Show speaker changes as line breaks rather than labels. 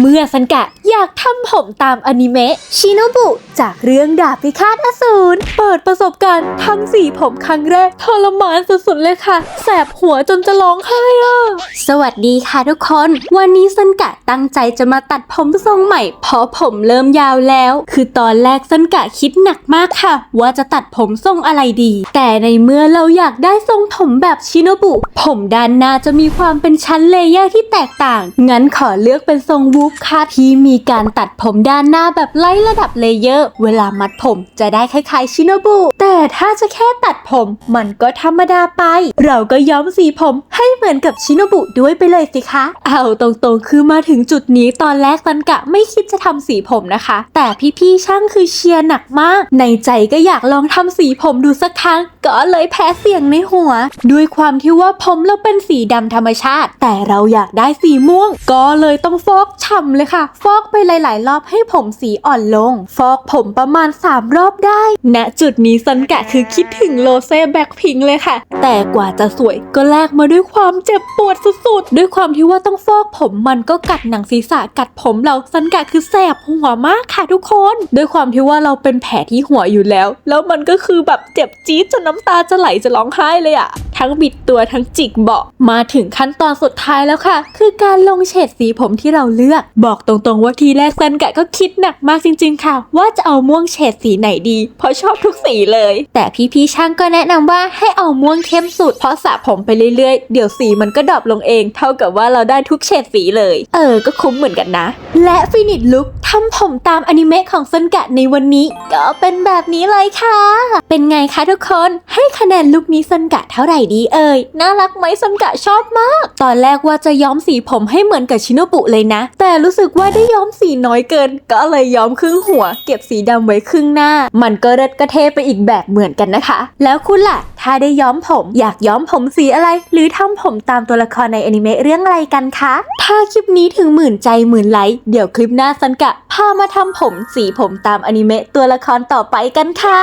เมื่อสันกะอยากทำผมตามอนิเมะชิโนบุจากเรื่องดาบพิฆาตอสูรเปิดประสบการณ์ทำสีผมครั้งแรกทรมานสุดๆเลยค่ะ แสบหัวจนจะร้องไห้อะสวัสดีค่ะทุกคน วันนี้ซันกะตั้งใจจะมาตัดผมทรงใหม่ เพราะผมเริ่มยาวแล้ว คือตอนแรกซันกะคิดหนักมากค่ะ ว่าจะตัดผมทรงอะไรดี แต่ในเมื่อเราอยากได้ทรงผมแบบชิโนบุ ผมด้านหน้าจะมีความเป็นชั้นเลเยอร์ที่แตกต่าง งั้นขอเลือกเป็นทรงวูฟคัทที่มีีการตัดผมด้านหน้าแบบไล่ระดับเลเยอร์ เวลามัดผมจะได้คล้ายๆชิโนบุ แต่ถ้าจะแค่ตัดผมมันก็ธรรมดาไป เราก็ย้อมสีผมให้เหมือนกับชิโนบุด้วยไปเลยสิคะ เอาตรงๆคือมาถึงจุดนี้ตอนแรกซันกะไม่คิดจะทำสีผมนะคะ แต่พี่ๆช่างคือเชียร์หนักมาก ในใจก็อยากลองทำสีผมดูสักครั้ง ก็เลยแพ้เสียงในหัว ด้วยความที่ว่าผมเราเป็นสีดำธรรมชาติ แต่เราอยากได้สีม่วง ก็เลยต้องฟอกฉ่ำเลยค่ะ ฟอกไปหลาย ๆ รอบให้ผมสีอ่อนลง ฟอกผมประมาณ 3 รอบได้ ณ จุดนี้ซันกะคือคิดถึงโลเซ่แบ็คพิงเลยค่ะ แต่กว่าจะสวยก็แลกมาด้วยความเจ็บปวดสุด ๆ ด้วยความที่ว่าต้องฟอกผมมันก็กัดหนังศีรษะกัดผมเราซันกะคือแสบหัวมากค่ะทุกคน ด้วยความที่ว่าเราเป็นแผลที่หัวอยู่แล้ว แล้วมันก็คือแบบเจ็บจี๊ดจนน้ำตาจะไหลจะร้องไห้เลยอะทั้งบิดตัวทั้งจิกเบาะมาถึงขั้นตอนสุดท้ายแล้วค่ะ คือการลงเฉดสีผมที่เราเลือก บอกตรงๆว่าทีแรกซันกะก็คิดหนักมากจริง ๆ ค่ะ ว่าจะเอาม่วงเฉดสีไหนดี เพราะชอบทุกสีเลย แต่พี่ๆช่างก็แนะนำว่าให้เอาม่วงเข้มสุด เพราะสระผมไปเรื่อยๆ เดี๋ยวสีมันก็ดรอปลงเอง เท่ากับว่าเราได้ทุกเฉดสีเลย เออ ก็คุ้มเหมือนกันนะ และฟินิชลุค ทำผมตามอนิเมะของซันกะในวันนี้ ก็เป็นแบบนี้เลยค่ะ เป็นไงคะทุกคนให้คะแนนลุคนี้ซันกะเท่าไหร่ดีเอ่ยน่ารักไหมซันกะชอบมาก ตอนแรกว่าจะย้อมสีผมให้เหมือนกับชิโนบุเลยนะ แต่รู้สึกว่าได้ย้อมสีน้อยเกิน ก็เลยย้อมครึ่งหัว เก็บสีดำไว้ครึ่งหน้า มันก็เริดกระเทไปอีกแบบเหมือนกันนะคะ แล้วคุณล่ะ ถ้าได้ย้อมผม อยากย้อมผมสีอะไร หรือทำผมตามตัวละครในอนิเมะเรื่องอะไรกันคะ ถ้าคลิปนี้ถึงหมื่นใจหมื่นไลค์เดี๋ยวคลิปหน้าซันกะพามาทำผมสีผมตามอนิเมะตัวละครต่อไปกันค่ะ